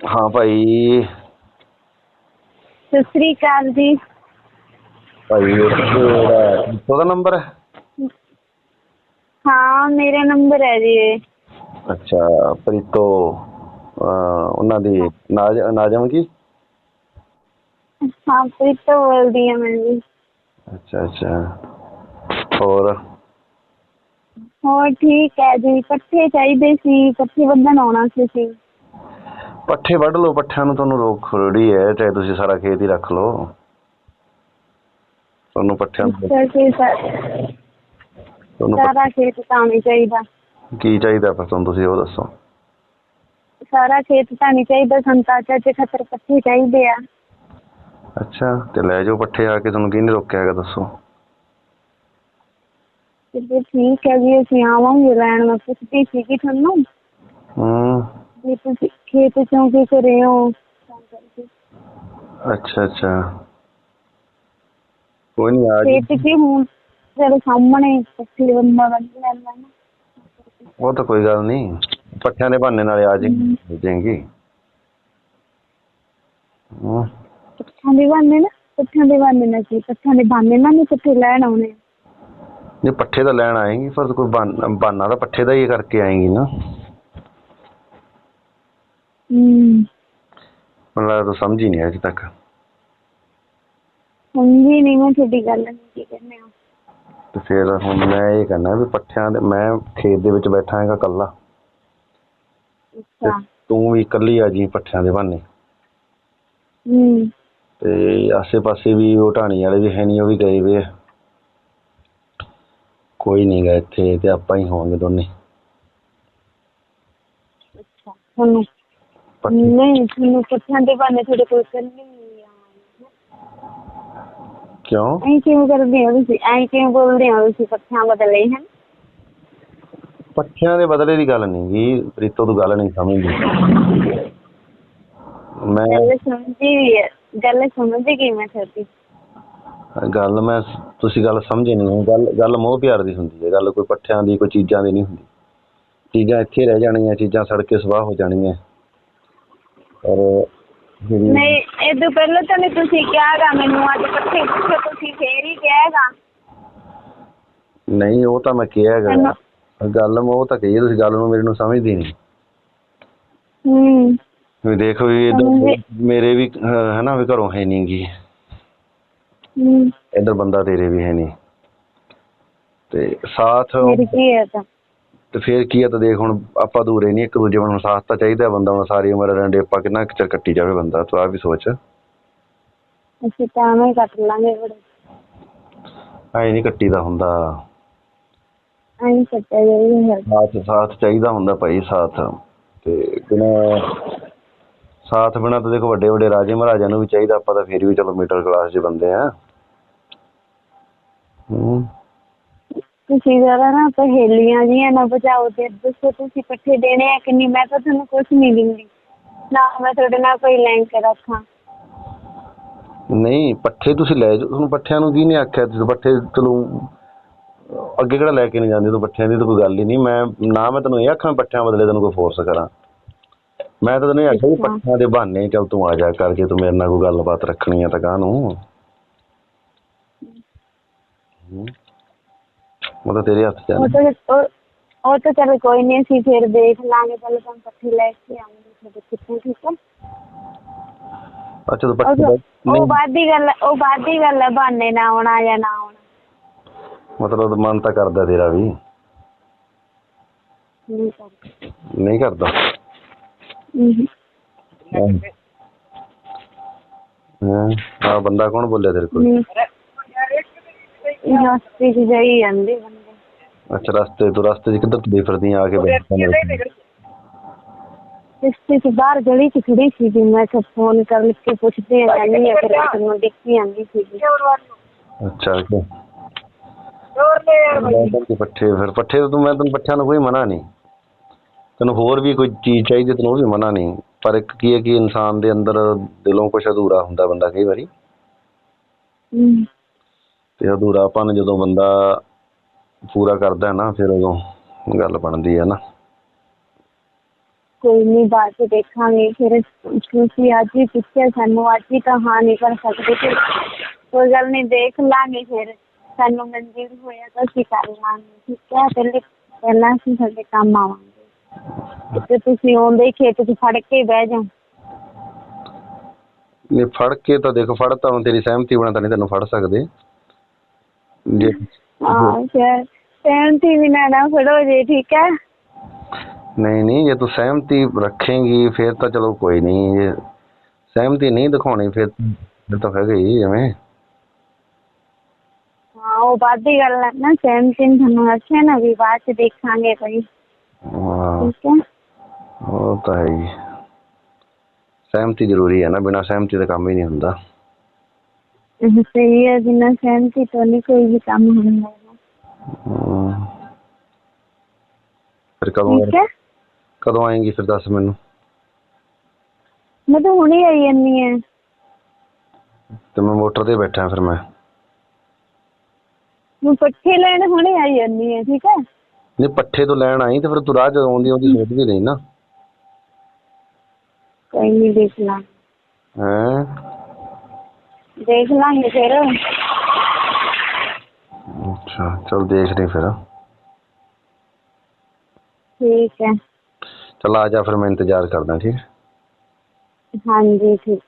ਹਾਂ ਭਾਈ। ਸਤਿ ਸ੍ਰੀ ਅਕਾਲ ਜੀ। ਭਾਈ ਇਹ ਨੰਬਰ ਹੈ? ਹਾਂ ਮੇਰਾ ਨੰਬਰ ਹੈ ਜੀ ਇਹ। ਅੱਛਾ ਪ੍ਰੀਤੋ ਅਹ ਉਹਨਾਂ ਦੀ ਨਾਜ ਨਾਜਮ ਕੀ? ਹਾਂ ਪ੍ਰੀਤੋ ਬੋਲਦੀ ਹਾਂ ਮੈਂ ਜੀ। ਅੱਛਾ ਅੱਛਾ। ਹੋਰ? ਹੋਰ ਠੀਕ ਹੈ ਜੀ ਪੱਠੇ ਚਾਹੀਦੇ ਸੀ ਪੱਠੇ ਬੰਦਨ ਆਉਣਾ ਸੀ ਸੀ ਪੱਠੇ ਵੱਢ ਲਓ ਪੱਠਿਆਂ ਨੂੰ ਤੁਹਾਨੂੰ ਰੋਕ ਖੜੀ ਹੈ ਚਾਹੇ ਤੁਸੀਂ ਸਾਰਾ ਖੇਤ ਹੀ ਰੱਖ ਲਓ। ਤੁਹਾਨੂੰ ਪੱਠਿਆਂ ਨੂੰ ਸਾ- ਤੁਹਾਨੂੰ ਸਾਰਾ ਖੇਤ ਤਾਂ ਨਹੀਂ ਚਾਹੀਦਾ। ਕੀ ਚਾਹੀਦਾ ਫਿਰ ਤੁਹਾਨੂੰ ਤੁਸੀਂ ਉਹ ਦੱਸੋ? ਸਾਰਾ ਖੇਤ ਤਾਂ ਨਹੀਂ ਚਾਹੀਦਾ ਸੰਤਾ ਚਾਚੇ ਖਤਰ ਪੱਠੇ ਚਾਹੀਦੇ ਆ। ਅੱਛਾ ਤੇ ਲੈ ਜਾਓ ਪੱਠੇ ਆ ਕੇ ਤੁਹਾਨੂੰ ਕਿਹਨੇ ਰੋਕਿਆ ਹੈਗਾ ਦੱਸੋ? ਤੇ ਠੀਕ ਹੈ ਜੀ ਅਸੀਂ ਆਵਾਂਗੇ ਲੈਣ ਮੈਂ ਪੁੱਛਦੀ ਸੀਗੀ ਤੁਹਾਨੂੰ। ਹੂੰ। ਵੀ ਤੁਸੀਂ ਖੇਤ ਚੋਂ ਕੀ ਕਰ ਰਹੇ ਹੋ? ਤਾਂ ਕਰਕੇ। ਅੱਛਾ ਅੱਛਾ। ਕੋਈ ਨਹੀਂ ਆ ਜੀ ਖੇਤ ਕੀ ਹੁਣ ਤੇਰੇ ਸਾਹਮਣੇ ਪੱਠੇ ਬੰਦਾ ਬੰਦ ਲੈਂਦਾ ਨਾ। ਉਹ ਤਾਂ ਕੋਈ ਗੱਲ ਨਹੀਂ ਪੱਠਿਆਂ ਦੇ ਬਹਾਨੇ ਨਾਲ ਆ ਜੀ ਜਾਏਗੀ। ਹੂੰ। ਪੱਠਿਆਂ ਦੇ ਬਹਾਨੇ ਨਾ ਪੱਠਿਆਂ ਦੇ ਬਹਾਨੇ ਨਾ ਕੀ ਪੱਠਿਆਂ ਦੇ ਬਹਾਨੇ ਨਾਲ ਨਹੀਂ ਪੱਠੇ ਲੈਣ ਆਉਣੇ। ਜੇ ਪੱਠੇ ਤਾਂ ਲੈਣ ਆਏਗੀ ਪਰ ਕੋਈ ਬਹਾਨ- ਬਹਾਨਾ ਤਾਂ ਪੱਠੇ ਦਾ ਹੀ ਕਰਕੇ ਆਏਗੀ ਨਾ। ਹੂੰ ਮੈਨੂੰ ਲੱਗਦਾ ਤੂੰ ਸਮਝੀ ਨਹੀਂ ਅਜੇ ਤੱਕ। ਸਮਝੀ ਨਹੀਂ ਮੈਂ ਤੁਹਾਡੀ ਗੱਲ ਨਹੀਂ ਕੀ ਕਹਿੰਦੇ ਆ ਤੇ ਫਿਰ ਹੁਣ ਮੈਂ ਇਹ ਕਹਿਣਾ ਵੀ ਪੱਠਿਆਂ ਦੇ ਮੈਂ ਖੇਤ ਦੇ ਵਿੱਚ ਬੈਠਾ ਹੈਗਾ ਕੱਲਾ ਤੇ ਅੱਛਾ। ਤੂੰ ਵੀ ਇਕੱਲੀ ਆ ਜੀ ਪੱਠਿਆਂ ਦੇ ਬਹਾਨੇ। ਹੂੰ। ਤੇ ਆਸੇ-ਪਾਸੇ ਵੀ ਉਹ ਢਾਣੀ ਵਾਲੇ ਵੀ ਹੈ ਨਹੀਂ ਉਹ ਵੀ ਗਏ ਵੇ ਆ। ਕੋਈ ਨਹੀਂ ਗਾ ਇੱਥੇ ਤੇ ਆਪਾਂ ਹੀ ਹੋਵਾਂਗੇ ਦੋਨੇ। ਅੱਛਾ ਤੁਹਾਨੂੰ ਨਹੀਂ ਤੁਹਾਨੂੰ ਪੱਠਿਆਂ ਦੇ ਬਹਾਨੇ ਤੁਹਾਡੇ ਕੋਲ ਕੱਲੀ ਨਹੀਂ ਕਿਉਂ? ਐਂ ਕਿਵੇਂ ਕਰਦੇ ਹੋ ਤੁਸੀਂ? ਐਂ ਕਿਵੇਂ ਬੋਲਦੇ ਹੋ ਤੁਸੀਂ? ਪੱਠਿਆਂ ਬਦਲੇ ਹਨ। ਪੱਠਿਆਂ ਦੇ ਬਦਲੇ ਦੀ ਗੱਲ ਨਹੀਂ ਗੀ ਪ੍ਰੀਤੋ ਤੂੰ ਗੱਲ ਨਹੀਂ ਸਮਝਦੀ। ਮੈਂ ਗੱਲ ਸਮਝੀ ਗੱਲ ਸਮਝੀ ਗਈ ਮੈਂ ਤੁਹਾਡੀ? ਗੱਲ ਮੈਂ ਤੁਸੀਂ ਗੱਲ ਸਮਝੇ ਨਹੀਂ ਗੱਲ ਗੱਲ ਮੋਹ ਪਿਆਰ ਦੀ ਹੁੰਦੀ ਹੈ। ਗੱਲ ਕੋਈ ਪੱਠਿਆਂ ਦੀ ਕੋਈ ਚੀਜ਼ਾਂ ਦੀ ਨਹੀਂ ਹੁੰਦੀ। ਚੀਜ਼ਾਂ ਇੱਥੇ ਰਹਿ ਜਾਣੀਆਂ ਚੀਜ਼ਾਂ ਸੜ ਕੇ ਸਵਾਹ ਹੋ ਜਾਣੀਆਂ। ਔਰ ਨਹੀਂ ਇਹ ਤੋਂ ਪਹਿਲਾਂ ਤਾਂ ਨਹੀਂ ਤੁਸੀਂ ਕਿਹਾਗਾ ਮੈਨੂੰ ਅੱਜ ਪੱਠੇ ਪੁੱਛੇ ਤੁਸੀਂ ਫੇਰ ਹੀ ਕਿਹਾਗਾ ਨਹੀਂ ਉਹ ਤਾਂ ਮੈਂ ਕਿਹਾ ਹੈਗਾ ਗੱਲ ਮੈਂ ਉਹ ਤਾਂ ਕਹੀ ਹੈ, ਤੁਸੀਂ ਗੱਲ ਨੂੰ ਮੇਰੇ ਨੂੰ ਸਮਝਦੀ ਨਹੀਂ। ਹੂੰ। ਵੀ ਦੇਖੋ ਵੀ ਇੱਧਰ। ਮੇਰੇ ਵੀ ਅਹ, ਹੈ ਨਾ ਵੀ ਘਰੋਂ ਹੈ ਨਹੀਂ ਗੀ। ਹੂੰ। ਇੱਧਰ ਬੰਦਾ ਤੇਰੇ ਵੀ ਹੈ ਨਹੀਂ ਤੇ ਸਾਥ ਮੇਰੀ ਕੀ ਹੈ ਤਾਂ। ਤੇ ਫੇਰ ਕੀ ਆ ਤਾਂ ਦੇਖ ਹੁਣ ਆਪਾਂ ਦੂਰੇ ਨਹੀਂ ਇੱਕ ਦੂਜੇ ਨੂੰ ਸਾਥ ਤਾਂ ਚਾਹੀਦਾ ਬੰਦਾ ਹੁਣ ਸਾਰੀ ਉਮਰ ਰੰਡੇ ਆਪਾਂ ਕਿੰਨਾ ਚਿਰ ਕੱਟੀ ਜਾਵੇ ਬੰਦਾ ਤੂੰ ਆ ਵੀ ਸੋਚ। ਅਸੀਂ ਤਾਂ ਐਵੇਂ ਹੀ ਕੱਟ ਲਾਂਗੇ ਬੜੇ ਐ ਨਹੀਂ ਕੱਟੀ ਦਾ ਹੁੰਦਾ। ਐਂ ਸਾਥ ਸਾਥ ਚਾਹੀਦਾ ਹੁੰਦਾ ਭਾਈ ਸਾਥ। ਤੇ ਬਿਨਾਂ ਸਾਥ ਬਿਨਾਂ ਤਾਂ ਦੇਖੋ ਵੱਡੇ ਵੱਡੇ ਰਾਜੇ ਮਹਾਰਾਜਾ ਨੂੰ ਵੀ ਚਾਹੀਦਾ ਆਪਾਂ ਤਾਂ ਫੇਰ ਵੀ ਚਲੋ ਮਿਡਲ ਕਲਾਸ ਦੇ ਬੰਦੇ ਆ। ਹੂੰ। ਤੁਸੀਂ ਜ਼ਰਾ ਨਾ ਪਹੇਲੀਆਂ ਜੀਆਂ ਨਾ ਬਚਾਓ ਤੇ ਦੱਸੋ ਤੁਸੀਂ ਪੱਠੇ ਦੇਣੇ ਆ ਕਿ ਨਹੀਂ? ਮੈਂ ਤਾਂ ਤੁਹਾਨੂੰ ਕੁਝ ਨਹੀਂ ਦਿੰਦੀ। ਨਾ ਮੈਂ ਤੁਹਾਡੇ ਨਾਲ ਕੋਈ ਲਿੰਕ ਰੱਖਾਂ। ਨਹੀਂ ਪੱਠੇ ਤੁਸੀਂ ਲੈ ਜਾਓ। ਤੁਹਾਨੂੰ ਪੱਠਿਆਂ ਨੂੰ ਕੀ ਨਹੀਂ ਆਖਿਆ? ਤੁਸੀਂ ਪੱਠੇ ਚਲੋ ਅੱਗੇ ਕਿਹੜਾ ਲੈ ਕੇ ਨਹੀਂ ਜਾਂਦੇ? ਤੂੰ ਪੱਠਿਆਂ ਦੀ ਤਾਂ ਕੋਈ ਗੱਲ ਹੀ ਨਹੀਂ। ਮੈਂ ਨਾ ਮੈਂ ਤੈਨੂੰ ਇਹ ਆਖਾਂ ਪੱਠਿਆਂ ਬਦਲੇ ਤੈਨੂੰ ਕੋਈ ਫੋਰਸ ਕਰਾਂ। ਮੈਂ ਤਾਂ ਤੈਨੂੰ ਇਹ ਆਖਿਆ ਵੀ। ਪੱਠਿਆਂ ਦੇ ਬਹਾਨੇ ਚੱਲ ਤੂੰ ਆ ਜਾ ਕਰ ਜੇ ਤੂੰ ਮੇਰੇ ਨਾਲ ਕੋਈ ਗੱਲਬਾਤ ਰੱਖਣੀ ਆ ਤਾਂ ਕਾਹ ਨੂੰ ਹੂੰ। ਉਹ ਤਾਂ ਤੇਰੇ ਹੱਥ ਚ ਆ ਉਹ। ਤਾਂ ਉਹ ਉਹ ਤਾਂ ਚਲ ਕੋਈ ਨਹੀਂ ਅਸੀਂ ਫਿਰ ਦੇਖ ਲਾਂਗੇ ਪਹਿਲਾਂ ਤੁਹਾਨੂੰ ਪੱਠੇ ਲੈ ਕੇ ਆਉਂਗੇ ਤੁਹਾਡੇ ਕਿੱਥੇ ਠੀਕ ਹੈ ਅੱਛਾ ਤੂੰ ਪੱਠੇ ਉਹ ਨਹੀਂ, ਬਾਅਦ ਦੀ ਗੱਲ ਉਹ ਬਾਅਦ ਦੀ ਗੱਲ ਹੈ ਬਹਾਨੇ ਨਾ ਆਉਣਾ ਜਾਂ ਨਾ ਆਉਣਾ। ਮਤਲਬ ਮਨ ਤਾਂ ਕਰਦਾ ਤੇਰਾ ਵੀ। ਨਹੀਂ ਕਰਦਾ। ਨਹੀਂ ਕਰਦਾ? ਹਮ। ਹਾਂ। ਆ ਬੰਦਾ ਕੌਣ ਬੋਲਿਆ ਤੇਰੇ ਕੋਲ? ਹਮ। ਰਸਤੇ 'ਚ ਜਾਈ ਜਾਂਦੇ ਬੰਦੇ। ਅੱਛਾ ਰਸਤੇ ਤੂੰ ਰਸਤੇ 'ਚ ਕਿੱਧਰ ਤੁਰੀ ਫਿਰਦੀ ਆ ਕੇ ਬੈਠਾ। ਰਸਤੇ 'ਚ ਬਾਹਰ ਗਲੀ 'ਚ ਖੜੀ ਸੀ ਜੀ ਮੈਂ ਤਾਂ ਫੋਨ ਕਰ ਲਿਖ ਕੇ ਪੁੱਛਦੇ ਆ ਜਾਂਦੀ ਆ ਫਿਰ ਤੁਹਾਨੂੰ ਦੇਖੀ ਆਂਦੀ ਸੀ ਜੀ ਅੱਛਾ ਕਿ ਤੇ ਪੱਠੇ ਫਿਰ ਪੱਠੇ ਤਾਂ ਮੈਂ ਤੈਨੂੰ ਪੱਠਿਆਂ ਨੂੰ ਕੋਈ ਮਨਾ ਨਹੀਂ। ਤੈਨੂੰ ਹੋਰ ਵੀ ਕੋਈ ਚੀਜ਼ ਚਾਹੀਦੀ ਤੈਨੂੰ ਉਹ ਵੀ ਮਨਾ ਨਹੀਂ। ਪਰ ਇੱਕ ਕੀ ਹੈ ਕਿ ਇਨਸਾਨ ਦੇ ਅੰਦਰ ਦਿਲੋਂ ਕੁਝ ਅਧੂਰਾ ਹੁੰਦਾ ਬੰਦਾ ਕਈ ਵਾਰੀ। ਹਮ। ਤੇ ਅਧੂਰਾਪਨ ਜਦੋਂ ਬੰਦਾ ਪੂਰਾ ਕਰਦਾ ਨਾ ਫਿਰ ਉਦੋਂ ਗੱਲ ਬਣਦੀ ਹੈ ਨਾ। ਕੋਈ ਨਹੀਂ ਬਾਅਦ ਚ ਦੇਖਾਂਗੇ। ਫਿਰ ਤੁਸੀਂ ਅੱਜ ਹੀ ਪੁੱਛਿਆ ਸਾਨੂੰ ਅੱਜ ਹੀ ਤਾਂ ਹਾਂ ਨਹੀਂ ਕਰ ਸਕਦੇ ਫਿਰ ਕੋਈ ਗੱਲ ਨਹੀਂ ਦੇਖ ਲਾਂਗੇ ਫਿਰ। ਸਾਨੂੰ ਮਨਜ਼ੂਰ ਹੋਇਆ ਤਾਂ ਅਸੀਂ ਕਰ ਲਾਂਗੇ ਠੀਕ ਹੈ? ਪਹਿਲੇ ਪਹਿਲਾਂ ਅਸੀਂ ਸਾਡੇ ਕੰਮ ਆਵਾਂਗੇ। ਤੇ ਤੁਸੀਂ ਆਉਂਦੇ ਹੀ ਖੇਤ 'ਚ ਫੜ ਕੇ ਬਹਿ ਜਾਓ। ਨਹੀਂ ਫੜ ਕੇ ਤਾਂ ਦੇਖੋ ਫੜ ਤਾਂ ਤੇਰੀ ਸਹਿਮਤੀ ਬਣਾ ਤਾਂ ਨਹੀਂ ਤੈਨੂੰ ਫੜ ਸਕਦੇ। ਜੇ। ਹਾਂ ਫਿਰ ਸਹਿਮਤੀ ਵੀ ਨਾ ਫੜੋ ਜੇ ਠੀਕ ਹੈ? ਨਹੀਂ ਨਹੀਂ ਜੇ ਤੂੰ ਸਹਿਮਤੀ ਰੱਖੇਂਗੀ ਫਿਰ ਤਾਂ ਚਲੋ ਕੋਈ ਨਹੀਂ। ਜੇ ਸਹਿਮਤੀ ਨਹੀਂ ਦਿਖਾਉਣੀ ਫਿਰ ਫਿਰ ਤਾਂ ਹੈਗਾ ਹੀ ਐਵੇਂ। ਹਾਂ ਉਹ ਬਾਅਦ ਦੀ ਗੱਲ ਹੈ ਨਾ ਸਹਿਮਤੀ ਨੂੰ ਤੁਹਾਨੂੰ ਰੱਖਿਆ ਨਾ ਵੀ ਬਾਅਦ ਚ ਦੇਖਾਂਗੇ ਕੋਈ। ਹਾਂ। ਠੀਕ ਹੈ? ਉਹ ਤਾਂ ਹੈ ਹੀ। ਸਹਿਮਤੀ ਜ਼ਰੂਰੀ ਹੈ ਨਾ ਬਿਨਾਂ ਸਹਿਮਤੀ ਦਾ ਕੰਮ ਹੀ ਨਹੀਂ ਹੁੰਦਾ। ਹੈ ਬਿਨਾਂ ਸਹਿਮਤੀ ਤੋਂ ਨਹੀਂ ਕੋਈ ਵੀ ਕੰਮ ਹੁੰਦਾ ਹੈ। ਹਮ। ਫਿਰ ਕਦੋਂ ਠੀਕ ਹੈ। ਕਦੋਂ ਆਏਂਗੀ ਫਿਰ ਦੱਸ ਮੈਨੂੰ? ਮੈਂ ਤਾਂ ਹੁਣੇ ਆਈ ਜਾਂਦੀ ਹਾਂ। ਤੇ ਮੈਂ ਮੋਟਰ ਤੇ ਬੈਠਾ ਫਿਰ ਮੈਂ। ਮੈਂ ਪੱਠੇ ਲੈਣ ਹੁਣੇ ਆਈ ਜਾਂਦੀ ਹਾਂ ਠੀਕ ਹੈ। ਨਹੀਂ ਪੱਠੇ ਤੋਂ ਲੈਣ ਆਈ ਤੇ ਫਿਰ ਤੂੰ ਰਾਹ ਚ ਆਉਂਦੀ ਆਉਂਦੀ ਸੋਚ ਵੀ ਨਹੀਂ ਨਾ। ਕੋਈ ਨਹੀਂ ਦੇਖ ਲਾਂ। ਹੈ? ਦੇਖ ਲਾਂਗੇ ਫਿਰ। ਅੱਛਾ ਚਲ ਦੇਖ ਲਈ ਫਿਰ। ਠੀਕ ਹੈ। ਚਲ ਆ ਜਾ ਫਿਰ ਮੈਂ ਇੰਤਜ਼ਾਰ ਕਰਦਾ ਠੀਕ ਹਾਂਜੀ ਠੀਕ।